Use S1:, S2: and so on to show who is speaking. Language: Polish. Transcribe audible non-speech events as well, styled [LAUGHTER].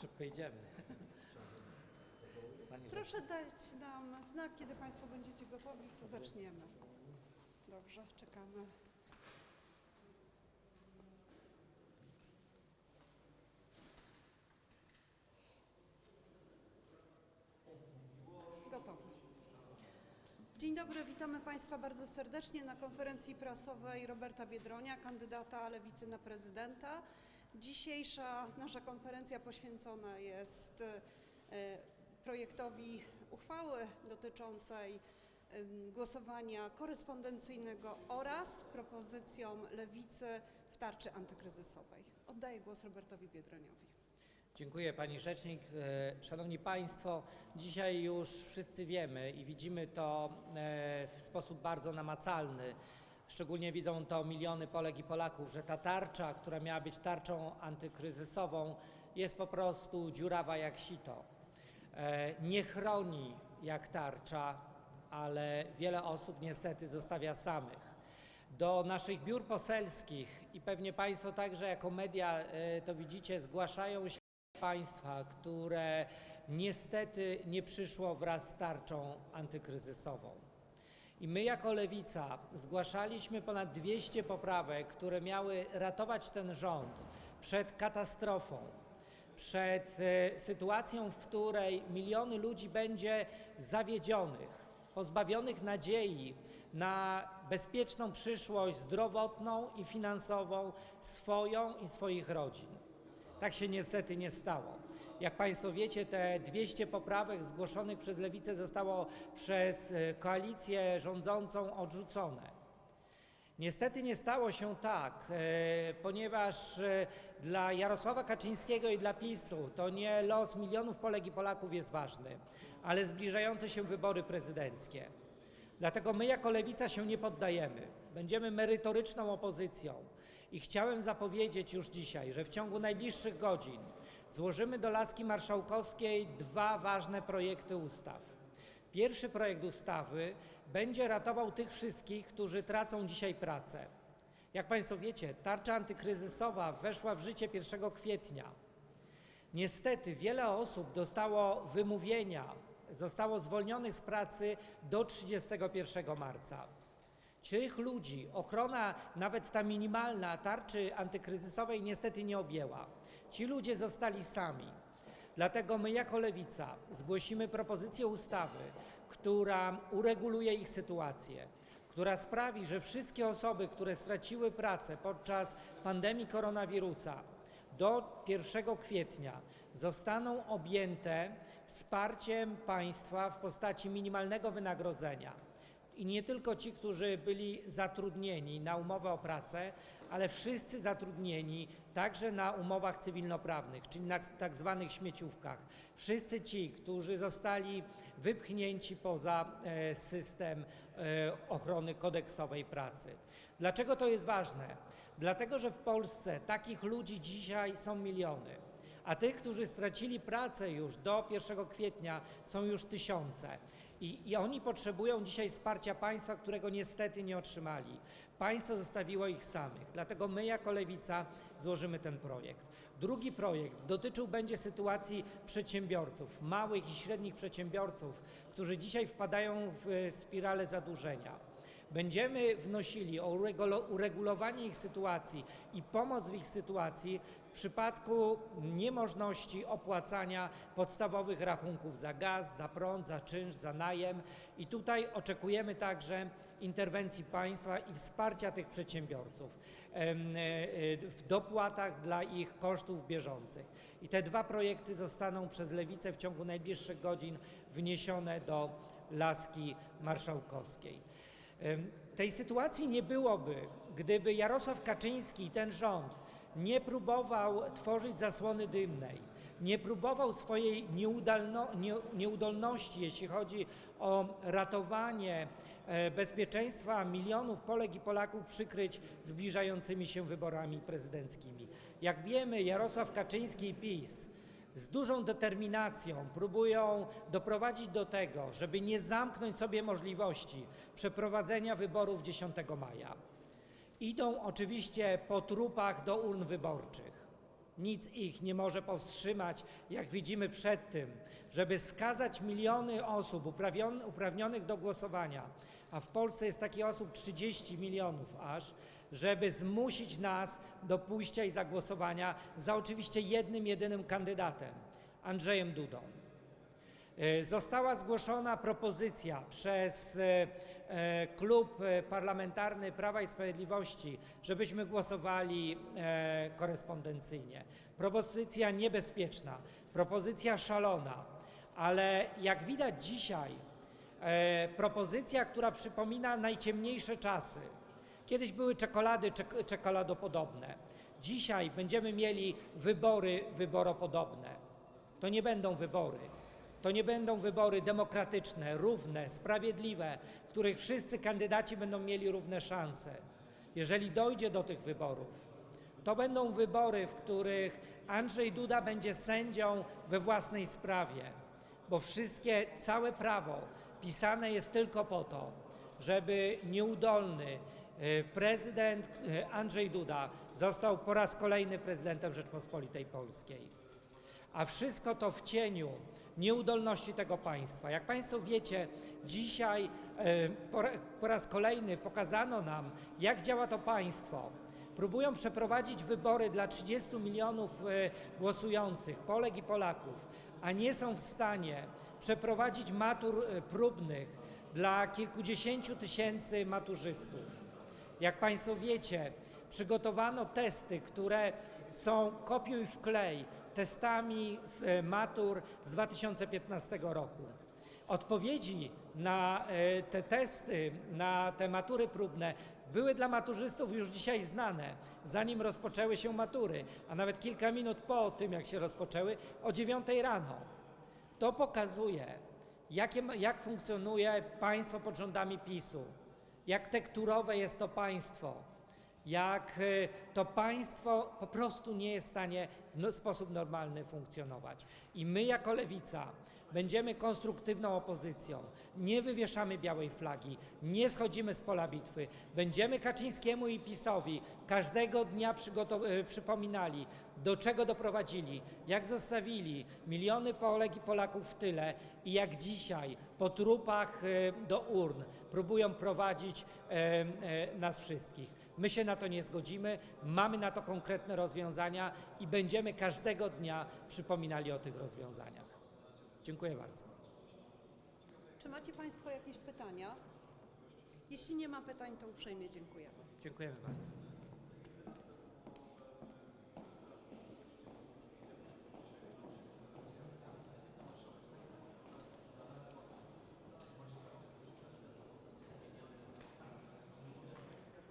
S1: szybko idziemy. [LAUGHS] Pani
S2: Proszę dać nam znak, kiedy Państwo będziecie gotowi, to zaczniemy. Dobrze, czekamy. Gotowi. Dzień dobry, witamy Państwa bardzo serdecznie na konferencji prasowej Roberta Biedronia, kandydata Lewicy na prezydenta. Dzisiejsza nasza konferencja poświęcona jest e, projektowi uchwały dotyczącej głosowania korespondencyjnego oraz propozycjom Lewicy w tarczy antykryzysowej. Oddaję głos Robertowi Biedroniowi.
S1: Dziękuję Pani Rzecznik. E, Szanowni Państwo, dzisiaj już wszyscy wiemy i widzimy to e, w sposób bardzo namacalny. Szczególnie widzą to miliony Polek i Polaków, że ta tarcza, która miała być tarczą antykryzysową, jest po prostu dziurawa jak sito. E, Nie chroni jak tarcza, ale wiele osób niestety zostawia samych. Do naszych biur poselskich i pewnie Państwo także jako media e, to widzicie, zgłaszają się państwa, które niestety nie przyszło wraz z tarczą antykryzysową. I my jako Lewica zgłaszaliśmy ponad 200 poprawek, które miały ratować ten rząd przed katastrofą, przed e, sytuacją, w której miliony ludzi będzie zawiedzionych, pozbawionych nadziei na bezpieczną przyszłość zdrowotną i finansową swoją i swoich rodzin. Tak się niestety nie stało. Jak Państwo wiecie, te 200 poprawek zgłoszonych przez Lewicę zostało przez e, koalicję rządzącą odrzucone. Niestety nie stało się tak, e, ponieważ e, dla Jarosława Kaczyńskiego i dla PiSu to nie los milionów Polek i Polaków jest ważny, ale zbliżające się wybory prezydenckie. Dlatego my jako Lewica się nie poddajemy. Będziemy merytoryczną opozycją i chciałem zapowiedzieć już dzisiaj, że w ciągu najbliższych godzin złożymy do laski marszałkowskiej dwa ważne projekty ustaw. Pierwszy projekt ustawy będzie ratował tych wszystkich, którzy tracą dzisiaj pracę. Jak Państwo wiecie, tarcza antykryzysowa weszła w życie 1 kwietnia. Niestety wiele osób dostało wymówienia, zostało zwolnionych z pracy do 31 marca. Tych ludzi ochrona, nawet ta minimalna tarczy antykryzysowej niestety nie objęła. Ci ludzie zostali sami. Dlatego my jako Lewica zgłosimy propozycję ustawy, która ureguluje ich sytuację, która sprawi, że wszystkie osoby, które straciły pracę podczas pandemii koronawirusa, do 1 kwietnia zostaną objęte wsparciem państwa w postaci minimalnego wynagrodzenia. I nie tylko ci, którzy byli zatrudnieni na umowę o pracę, ale wszyscy zatrudnieni także na umowach cywilnoprawnych, czyli na tak zwanych śmieciówkach. Wszyscy ci, którzy zostali wypchnięci poza e, system e, ochrony kodeksowej pracy. Dlaczego to jest ważne? Dlatego, że w Polsce takich ludzi dzisiaj są miliony. A tych, którzy stracili pracę już do 1 kwietnia, są już tysiące. I, I oni potrzebują dzisiaj wsparcia państwa, którego niestety nie otrzymali. Państwo zostawiło ich samych. Dlatego my, jako Lewica, złożymy ten projekt. Drugi projekt dotyczył będzie sytuacji przedsiębiorców, małych i średnich przedsiębiorców, którzy dzisiaj wpadają w e, spiralę zadłużenia. Będziemy wnosili o uregulo- uregulowanie ich sytuacji i pomoc w ich sytuacji w przypadku niemożności opłacania podstawowych rachunków za gaz, za prąd, za czynsz, za najem. I tutaj oczekujemy także interwencji państwa i wsparcia tych przedsiębiorców e, e, w dopłatach dla ich kosztów bieżących. I te dwa projekty zostaną przez Lewicę w ciągu najbliższych godzin wniesione do laski marszałkowskiej. Tej sytuacji nie byłoby, gdyby Jarosław Kaczyński i ten rząd nie próbował tworzyć zasłony dymnej, nie próbował swojej nieudolności, jeśli chodzi o ratowanie e, bezpieczeństwa milionów Polek i Polaków, przykryć zbliżającymi się wyborami prezydenckimi. Jak wiemy, Jarosław Kaczyński i PiS z dużą determinacją próbują doprowadzić do tego, żeby nie zamknąć sobie możliwości przeprowadzenia wyborów 10 maja. Idą oczywiście po trupach do urn wyborczych. Nic ich nie może powstrzymać, jak widzimy przed tym, żeby skazać miliony osób uprawnionych do głosowania, a w Polsce jest takich osób 30 milionów aż, żeby zmusić nas do pójścia i zagłosowania za oczywiście jednym, jedynym kandydatem, Andrzejem Dudą. E, Została zgłoszona propozycja przez e, e, klub parlamentarny Prawa i Sprawiedliwości, żebyśmy głosowali korespondencyjnie. Propozycja niebezpieczna, propozycja szalona, ale jak widać dzisiaj, propozycja, która przypomina najciemniejsze czasy. Kiedyś były czekolady czek- czekoladopodobne. Dzisiaj będziemy mieli wybory wyboropodobne. To nie będą wybory. To nie będą wybory demokratyczne, równe, sprawiedliwe, w których wszyscy kandydaci będą mieli równe szanse. Jeżeli dojdzie do tych wyborów, to będą wybory, w których Andrzej Duda będzie sędzią we własnej sprawie, bo wszystkie, całe prawo pisane jest tylko po to, żeby nieudolny e, prezydent e, Andrzej Duda został po raz kolejny prezydentem Rzeczpospolitej Polskiej. A wszystko to w cieniu nieudolności tego państwa. Jak Państwo wiecie, dzisiaj e, po, ra- po raz kolejny pokazano nam, jak działa to państwo. Próbują przeprowadzić wybory dla 30 milionów e, głosujących, Polek i Polaków, a nie są w stanie przeprowadzić matur e, próbnych dla kilkudziesięciu tysięcy maturzystów. Jak Państwo wiecie, przygotowano testy, które są kopiuj w klej testami z e, matur z 2015 roku. Odpowiedzi na e, te testy, na te matury próbne były dla maturzystów już dzisiaj znane, zanim rozpoczęły się matury, a nawet kilka minut po tym, jak się rozpoczęły, o 9 rano. To pokazuje, jak funkcjonuje państwo pod rządami PiSu, jak tekturowe jest to państwo, jak y, to państwo po prostu nie jest w stanie w no, sposób normalny funkcjonować. I my jako lewica będziemy konstruktywną opozycją, nie wywieszamy białej flagi, nie schodzimy z pola bitwy, będziemy Kaczyńskiemu i PiSowi każdego dnia y, przypominali, do czego doprowadzili, jak zostawili miliony Polek i Polaków w tyle i jak dzisiaj po trupach y, do urn próbują prowadzić e, e, nas wszystkich. My się na to nie zgodzimy, mamy na to konkretne rozwiązania i będziemy każdego dnia przypominali o tych rozwiązaniach. Dziękuję bardzo.
S2: Czy macie Państwo jakieś pytania? Jeśli nie ma pytań, to uprzejmie dziękujemy.
S1: Dziękujemy bardzo.